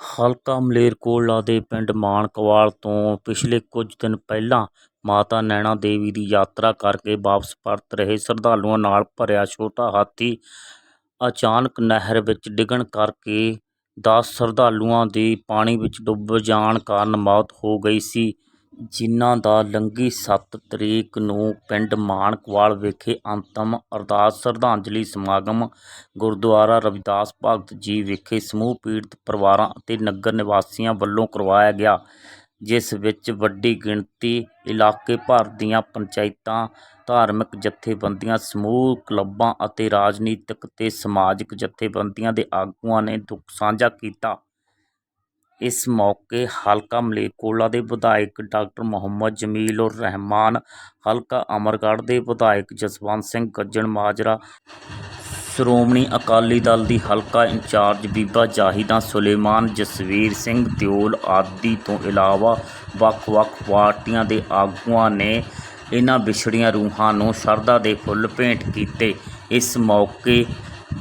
ਹਲਕਾ ਮਲੇਰਕੋਟਲਾ ਦੇ ਪਿੰਡ ਮਾਣਕਵਾਲ ਤੋਂ ਪਿਛਲੇ ਕੁਝ ਦਿਨ ਪਹਿਲਾਂ ਮਾਤਾ ਨੈਣਾ ਦੇਵੀ ਦੀ ਯਾਤਰਾ ਕਰਕੇ ਵਾਪਸ ਪਰਤ ਰਹੇ ਸ਼ਰਧਾਲੂਆਂ ਨਾਲ ਭਰਿਆ ਛੋਟਾ ਹਾਥੀ ਅਚਾਨਕ ਨਹਿਰ ਵਿੱਚ ਡਿੱਗਣ ਕਰਕੇ 10 ਸ਼ਰਧਾਲੂਆਂ ਦੀ ਪਾਣੀ ਵਿੱਚ ਡੁੱਬ ਜਾਣ ਕਾਰਨ ਮੌਤ ਹੋ ਗਈ ਸੀ। ਜਿਨ੍ਹਾਂ ਦਾ ਲੰਘੀ ਸੱਤ ਤਰੀਕ ਨੂੰ ਪਿੰਡ ਮਾਣਕਵਾਲ ਵਿਖੇ ਅੰਤਮ ਅਰਦਾਸ ਸ਼ਰਧਾਂਜਲੀ ਸਮਾਗਮ ਗੁਰਦੁਆਰਾ ਰਵਿਦਾਸ ਭਗਤ ਜੀ ਵਿਖੇ ਸਮੂਹ ਪੀੜਤ ਪਰਿਵਾਰਾਂ ਅਤੇ ਨਗਰ ਨਿਵਾਸੀਆਂ ਵੱਲੋਂ ਕਰਵਾਇਆ ਗਿਆ, ਜਿਸ ਵਿੱਚ ਵੱਡੀ ਗਿਣਤੀ ਇਲਾਕੇ ਭਰ ਦੀਆਂ ਪੰਚਾਇਤਾਂ, ਧਾਰਮਿਕ ਜਥੇਬੰਦੀਆਂ, ਸਮੂਹ ਕਲੱਬਾਂ ਅਤੇ ਰਾਜਨੀਤਿਕ ਤੇ ਸਮਾਜਿਕ ਜਥੇਬੰਦੀਆਂ ਦੇ ਆਗੂਆਂ ਨੇ ਦੁੱਖ ਸਾਂਝਾ ਕੀਤਾ। ਇਸ ਮੌਕੇ ਹਲਕਾ ਮਲੇਰਕੋਟਲਾ ਦੇ ਵਿਧਾਇਕ ਡਾਕਟਰ ਮੁਹੰਮਦ ਜਮੀਲ ਉਰ ਰਹਿਮਾਨ, ਹਲਕਾ ਅਮਰਗੜ੍ਹ ਦੇ ਵਿਧਾਇਕ ਜਸਵੰਤ ਸਿੰਘ ਗੱਜਣ ਮਾਜਰਾ, ਸ਼੍ਰੋਮਣੀ ਅਕਾਲੀ ਦਲ ਦੀ ਹਲਕਾ ਇੰਚਾਰਜ ਬੀਬਾ ਜਾਹਿਦਾ ਸੁਲੇਮਾਨ, ਜਸਵੀਰ ਸਿੰਘ ਦਿਓਲ ਆਦਿ ਤੋਂ ਇਲਾਵਾ ਵੱਖ-ਵੱਖ ਪਾਰਟੀਆਂ ਦੇ ਆਗੂਆਂ ਨੇ ਇਹਨਾਂ ਵਿਛੜੀਆਂ ਰੂਹਾਂ ਨੂੰ ਸ਼ਰਧਾ ਦੇ ਫੁੱਲ ਭੇਂਟ ਕੀਤੇ। ਇਸ ਮੌਕੇ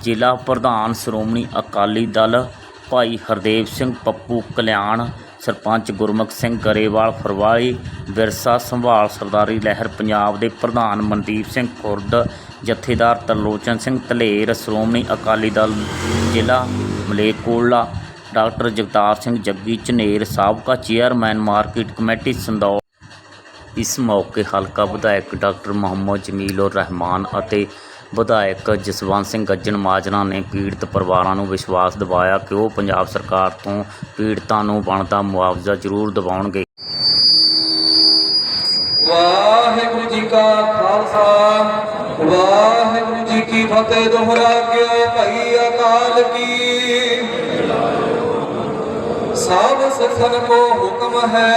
ਜ਼ਿਲ੍ਹਾ ਪ੍ਰਧਾਨ ਸ਼੍ਰੋਮਣੀ ਅਕਾਲੀ ਦਲ ਭਾਈ ਹਰਦੇਵ ਸਿੰਘ, ਪੱਪੂ ਕਲਿਆਣ, ਸਰਪੰਚ ਗੁਰਮੁਖ ਸਿੰਘ ਗਰੇਵਾਲ ਫਰਵਾਲੀ ਵਿਰਸਾ ਸੰਭਾਲ, ਸਰਦਾਰੀ ਲਹਿਰ ਪੰਜਾਬ ਦੇ ਪ੍ਰਧਾਨ ਮਨਦੀਪ ਸਿੰਘ ਖੁਰਦ, ਜਥੇਦਾਰ ਤਰਲੋਚਨ ਸਿੰਘ ਧਲੇਰ, ਸ਼੍ਰੋਮਣੀ ਅਕਾਲੀ ਦਲ ਜ਼ਿਲ੍ਹਾ ਮਲੇਕੋਲਾ ਡਾਕਟਰ ਜਗਤਾਰ ਸਿੰਘ ਜੱਗੀ, ਝਨੇਰ ਸਾਬਕਾ ਚੇਅਰਮੈਨ ਮਾਰਕੀਟ ਕਮੇਟੀ ਸੰਦੌੜ ਇਸ ਮੌਕੇ ਹਲਕਾ ਵਿਧਾਇਕ ਡਾਕਟਰ ਮੁਹੰਮਦ ਜਮੀਲ ਉਰ ਰਹਿਮਾਨ ਅਤੇ ਵਿਧਾਇਕ ਜਸਵੰਤ ਸਿੰਘ ਗੱਜਣ ਮਾਜਰਾ ਨੇ ਪੀੜਤ ਪਰਿਵਾਰਾਂ ਨੂੰ ਵਿਸ਼ਵਾਸ ਦਿਵਾਇਆ ਕਿ ਉਹ ਪੰਜਾਬ ਸਰਕਾਰ ਤੋਂ ਪੀੜਤਾਂ ਨੂੰ ਬਣਦਾ ਮੁਆਵਜ਼ਾ ਜ਼ਰੂਰ ਦਿਵਾਉਣਗੇ। ਵਾਹਿਗੁਰੂ ਜੀ ਕਾ ਖਾਲਸਾ, ਵਾਹਿਗੁਰੂ ਜੀ ਕੀ ਫਤਿਹ ਦੁਹਰਾ ਕੇ ਭਈ ਅਕਾਲ ਕੀ। ਸਭ ਸਿੱਖਨ ਕੋ ਹੁਕਮ ਹੈ,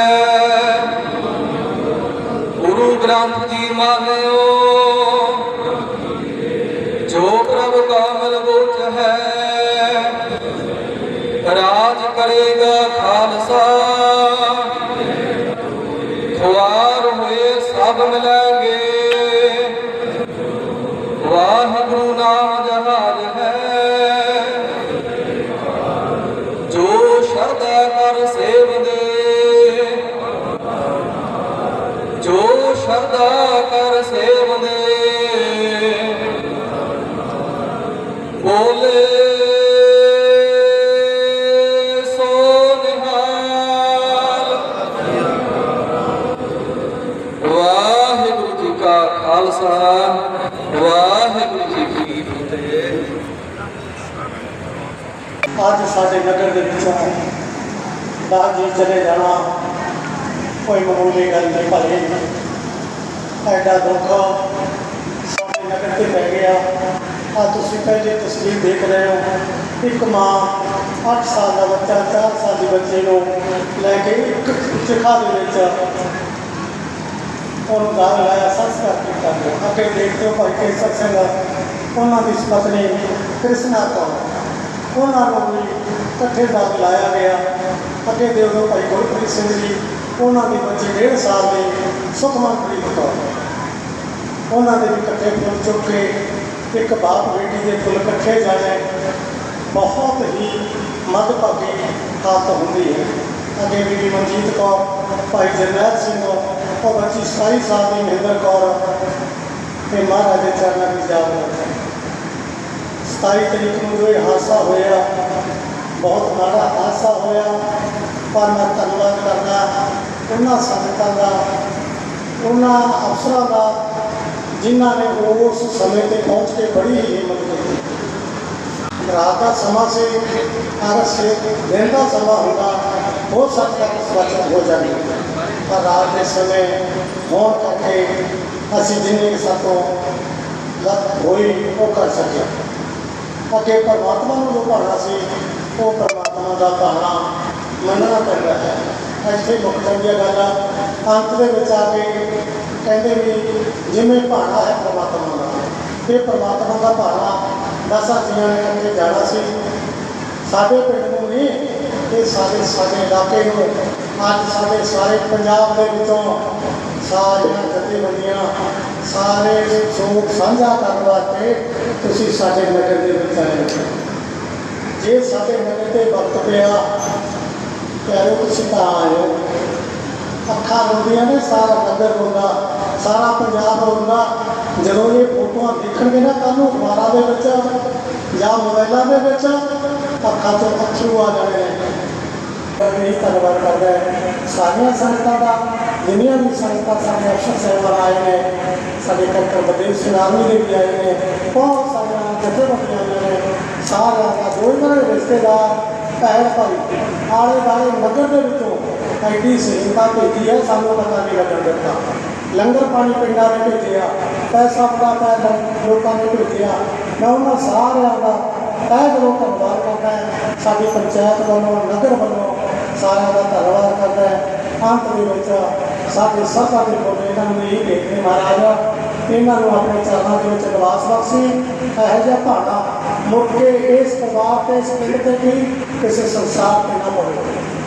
ਗੁਰੂ ਗ੍ਰੰਥ ਜੀ ਮਾਨਿਓ ਕਰੇਗਾ ਖਾਲਸਾ। ਖੁਆਰ ਹੋਏ ਸਭ ਮਿਲਾਂਗੇ ਖਾਲਸਾ, ਵਾਹਿਗੁਰੂ ਜੀ ਕੀ ਫਤਿਹ। ਅੱਜ ਸਾਡੇ ਨਗਰ ਦੇ ਵਿੱਚੋਂ ਦਾਸ ਜੀ ਚਲੇ ਜਾਣਾ, ਕੋਈ ਮਾਮੂਲੀ ਗੱਲ ਨਹੀਂ ਭਾਈ ਐਡਾ ਦੁੱਖ ਸਾਡੇ ਨਗਰ ਤੇ ਪੈ ਗਿਆ। ਆ ਤੁਸੀਂ ਪਹਿਲੇ ਤਸਵੀਰ ਦੇਖ ਰਹੇ ਹੋ, ਇੱਕ ਮਾਂ 8 ਸਾਲ ਦਾ ਬੱਚਾ 4 ਸਾਲ ਦੇ ਬੱਚੇ ਨੂੰ ਲੈ ਕੇ ਇੱਕ ਚਿਖਾ ਦੇ ਵਿੱਚ ਉਹਨੂੰ ਦਾਗ ਲਾਇਆ ਸੰਸਕਾਰ ਕੀਤਾ ਗਿਆ ਅੱਗੇ ਦੇਖਦੇ ਹੋ ਭਾਈ ਕੇਸਰ ਸਿੰਘ ਉਹਨਾਂ ਦੀ ਪਤਨੀ ਕ੍ਰਿਸ਼ਨਾ ਕੌਰ। ਉਹਨਾਂ ਨੂੰ ਵੀ ਇਕੱਠੇ ਦਾਗ ਲਾਇਆ ਗਿਆ। ਅੱਗੇ ਦੇਖਦੇ ਹੋ ਭਾਈ ਗੁਰਪ੍ਰੀਤ ਸਿੰਘ ਜੀ, ਉਹਨਾਂ ਦੀ ਬੱਚੀ ਡੇਢ ਸਾਲ ਦੀ ਸੁਖਮਨਪ੍ਰੀਤ ਕੌਰ। ਉਹਨਾਂ ਦੇ ਵੀ ਇਕੱਠੇ ਫੁੱਲ ਚੁੱਕ ਕੇ ਇੱਕ ਬਾਪ ਬੇਟੀ ਦੇ ਫੁੱਲ ਇਕੱਠੇ ਜਾਣੇ। ਬਹੁਤ ਹੀ ਮਦਭਾਗੀ ਹਾਲਤ ਹੁੰਦੀ ਹੈ। ਅੱਗੇ ਬੀਬੀ ਮਨਜੀਤ ਕੌਰ, ਭਾਈ ਜਰਨੈਲ ਸਿੰਘ ਉਹ ਬੱਚੀ 27 ਸਾਲ ਦੀ ਮਹਿੰਦਰ ਕੌਰ ਤੇ ਮਹਾਰਾਜ ਦੇ ਚਰਨਾਂ ਵਿੱਚ ਜਾ ਰਹੇ 27 ਤਰੀਕ ਨੂੰ ਜੋ ਇਹ ਹਾਦਸਾ ਹੋਇਆ, ਬਹੁਤ ਮਾੜਾ ਹਾਦਸਾ ਹੋਇਆ, ਪਰ ਮੈਂ ਧੰਨਵਾਦ ਕਰਦਾ ਉਹਨਾਂ ਸੰਗਤਾਂ ਦਾ, ਉਹਨਾਂ ਅਫਸਰਾਂ ਦਾ, ਜਿਨ੍ਹਾਂ ਨੇ ਉਸ ਸਮੇਂ ਤੇ ਪਹੁੰਚ ਕੇ ਬੜੀ ਹੀ ਹਿੰਮਤ ਕੀਤੀ। ਰਾਤ ਦਾ ਸਮਾਂ ਸੀ ਅਗਰ ਦਿਨ ਦਾ ਸਮਾਂ ਹੁੰਦਾ, ਹੋ ਸਕਦਾ ਕਿ ਸੁਰੱਖਿਅਤ ਹੋ ਜਾਂਦੀ ਪਰ ਰਾਤ ਦੇ ਸਮੇਂ ਹੋਣ ਕਰਕੇ ਅਸੀਂ ਜਿੰਨੇ ਕੁ ਸਾਤੋਂ ਲੱਤ ਹੋਈ ਉਹ ਕਰ ਸਕਿਆ। ਅੱਗੇ ਪਰਮਾਤਮਾ ਨੂੰ ਜੋ ਭਾਣਾ ਸੀ, ਉਹ ਪਰਮਾਤਮਾ ਦਾ ਭਾਣਾ ਮੰਨਣਾ ਪੈਂਦਾ ਹੈ। ਇੱਥੇ ਮੁੱਖ ਚੰਗੀਆਂ ਗੱਲਾਂ ਅੰਤ ਦੇ ਵਿੱਚ ਆ ਕੇ ਕਹਿੰਦੇ ਵੀ ਜਿਵੇਂ ਭਾਣਾ ਹੈ ਪਰਮਾਤਮਾ ਦਾ। ਇਹ ਪਰਮਾਤਮਾ ਦਾ ਭਾਣਾ ਦਸਾਂ ਜੀਆਂ ਨੇ ਕਰਕੇ ਜਾਣਾ ਸੀ, ਸਾਡੇ ਪਿੰਡ ਨੂੰ ਨਹੀਂ, ਇਹ ਸਾਡੇ ਸਾਡੇ ਇਲਾਕੇ ਨੂੰ। ਅੱਜ ਸਾਡੇ ਸਾਰੇ ਪੰਜਾਬ ਦੇ ਵਿੱਚੋਂ ਸਾਰੀਆਂ ਜਥੇਬੰਦੀਆਂ ਸਾਰੇ ਸੋਗ ਸਾਂਝਾ ਕਰਨ ਵਾਸਤੇ ਤੁਸੀਂ ਸਾਡੇ ਨਗਰ ਦੇ ਵਿੱਚ ਆਏ ਜੇ ਸਾਡੇ ਨਗਰ ਤੇ ਵਕਤ ਪਿਆ ਪਿਆਰੇ ਤੁਸੀਂ ਤਾਂ ਆਇਓ ਅੱਖਾਂ ਰੋਂਦੀਆਂ ਨੇ, ਸਾਰਾ ਨਗਰ ਰੋਂਦਾ ਸਾਰਾ ਪੰਜਾਬ ਰੋਂਦਾ ਜਦੋਂ ਇਹ ਫੋਟੋਆਂ ਦੇਖਣਗੇ ਨਾ ਕੱਲ੍ਹ ਨੂੰ ਅਖਬਾਰਾਂ ਦੇ ਵਿੱਚ ਜਾਂ ਮੋਬਾਈਲਾਂ ਦੇ ਵਿੱਚ, ਅੱਖਾਂ ਤੋਂ ਅੱਥਰੂ ਆ ਜਾਣੇ ਨੇ ਇਹ ਧੰਨਵਾਦ ਕਰਦਾ ਸਾਰੀਆਂ ਸੰਗਤਾਂ ਦਾ, ਜਿੰਨੀਆਂ ਵੀ ਸੰਗਤਾਂ ਸਾਡੇ ਅਫਸਰ ਸਾਹਿਬਾਨ ਆਏ ਨੇ, ਸਾਡੇ ਡਾਕਟਰ ਬਲਦੇਵ ਸਿੰਘ ਆਰਮੀ ਦੇ ਵੀ ਆਏ ਨੇ, ਬਹੁਤ ਸਾਰੀਆਂ ਜਥੇਬੰਦੀਆਂ ਆਈਆਂ ਨੇ ਸਾਰਿਆਂ ਦਾ ਦੋ ਇਹਨਾਂ ਦੇ ਰਿਸ਼ਤੇਦਾਰ, ਭੈਣ ਭਾਈ ਆਲੇ ਦਾਲੇ ਨਗਰ ਦੇ ਵਿੱਚੋਂ ਐਡੀ ਸਹੂਲਤਾਂ ਭੇਜੀ ਹੈ, ਸਾਨੂੰ ਪਤਾ ਨਹੀਂ ਲੱਗਣ ਦਿੱਤਾ। ਲੰਗਰ ਪਾਣੀ ਪਿੰਡਾਂ ਨੇ ਭੇਜਿਆ, ਪੈਸਾ ਬੜਾ ਪੈ ਲੋਕਾਂ ਨੇ ਭੇਜਿਆ। ਮੈਂ ਉਹਨਾਂ ਸਾਰਿਆਂ ਦਾ ਤਹਿ ਦਿਲੋਂ ਧੰਨਵਾਦ ਕਰਦਾ ਹਾਂ। ਸਾਡੀ ਪੰਚਾਇਤ ਵੱਲੋਂ, ਨਗਰ ਵੱਲੋਂ ਸਾਰਿਆਂ ਦਾ ਧੰਨਵਾਦ ਕਰਦਾ ਹੈ। ਅੰਤ ਦੇ ਵਿੱਚ ਸਾਡੇ ਸਭਾ ਦੇ ਕੋਲ ਇਹਨਾਂ ਨੂੰ ਇਹ ਦੇਖਦੇ ਮਹਾਰਾਜ, ਇਹਨਾਂ ਨੂੰ ਆਪਣੇ ਚਰਨਾਂ ਦੇ ਵਿੱਚ ਨਿਵਾਸ ਬਖਸ਼ੀ। ਇਹੋ ਜਿਹਾ ਭਾਣਾ ਮੁੜ ਕੇ ਇਸ ਪਰਿਵਾਰ ਤੇ, ਇਸ ਪਿੰਡ ਤੇ ਵੀ ਕਿਸੇ ਸੰਸਾਰ ਤੇ ਨਾ ਪਵੇ।